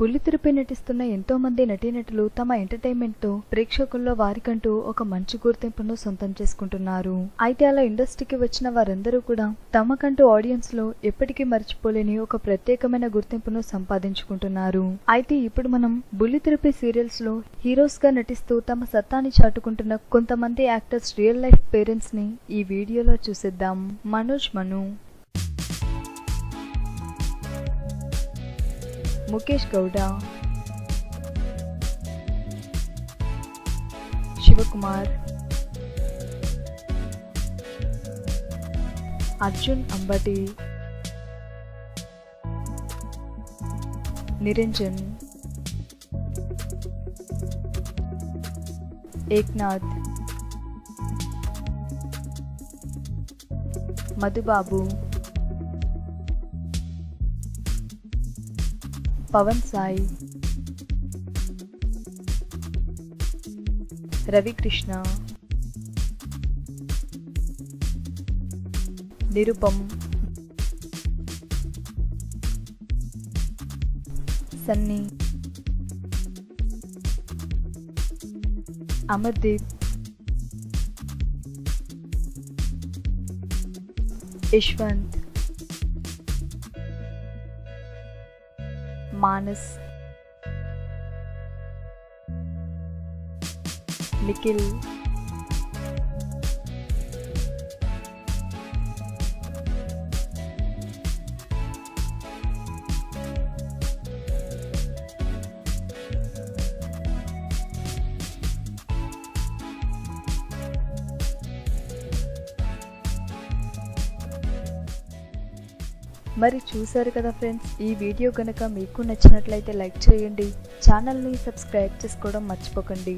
బుల్లితెరపై నటిస్తున్న ఎంతో మంది నటీనటులు తమ ఎంటర్టైన్మెంట్తో ప్రేక్షకుల్లో వారికంటూ ఒక మంచి గుర్తింపును సొంతం చేసుకుంటున్నారు. అయితే అలా ఇండస్ట్రీకి వచ్చిన వారందరూ కూడా తమకంటూ ఆడియన్స్లో ఎప్పటికీ మర్చిపోలేని ఒక ప్రత్యేకమైన గుర్తింపును సంపాదించుకుంటున్నారు. అయితే ఇప్పుడు మనం బుల్లితెరపై సీరియల్స్లో హీరోస్గా నటిస్తూ తమ సత్తాని చాటుకుంటున్న కొంతమంది యాక్టర్స్ రియల్ లైఫ్ పేరెంట్స్ని ఈ వీడియోలో చూసేద్దాం. మనోజ్ మను. ముఖేష్ గౌడ శివకుమార్ అర్జున్ అంబటి నిరంజన్ ఏక్నాథ్ మధుబాబు పవన్ సాయి. రవికృష్ణ. నిరుపం సన్నీ. అమర్దీప్. యశ్వంత్. मानस। निखिल। మరి చూసారు కదా ఫ్రెండ్స్ ఈ వీడియో కనుక మీకు నచ్చినట్లయితే లైక్ చేయండి. ఛానల్ని సబ్స్క్రైబ్ చేసుకోవడం మర్చిపోకండి.